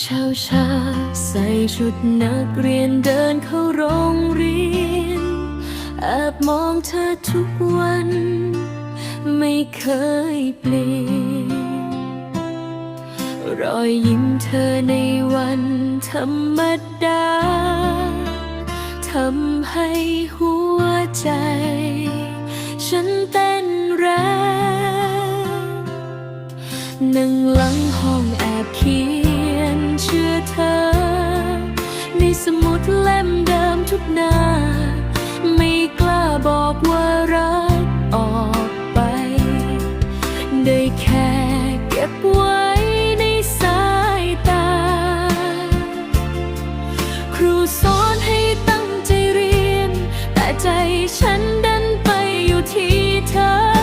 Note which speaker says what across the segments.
Speaker 1: เช้าชาใส่ชุดนักเรียนเดินเข้าโรงเรียนแอบมองเธอทุกวัน ไม่เคยเปลี่ยนรอยยิ้มเธอในวันธรรมดาทำให้หัวใจ ฉันเต้นแรงนั่งหลังห้องแอบเขียน เธอ ในสมุดเล่มเดิมทุกหน้า ไม่กล้าบอกว่ารักออกไป ได้แค่เก็บไว้ในสายตา ครูสอนให้ตั้งใจเรียน แต่ใจฉันดันไปอยู่ที่เธอ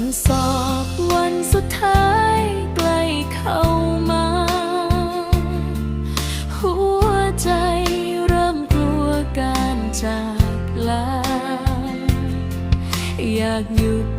Speaker 1: วันสอบวันสุดท้ายใกล้เข้ามา หัวใจเริ่มกลัวการจากลา อยากหยุด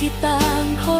Speaker 1: ที่ต่างคน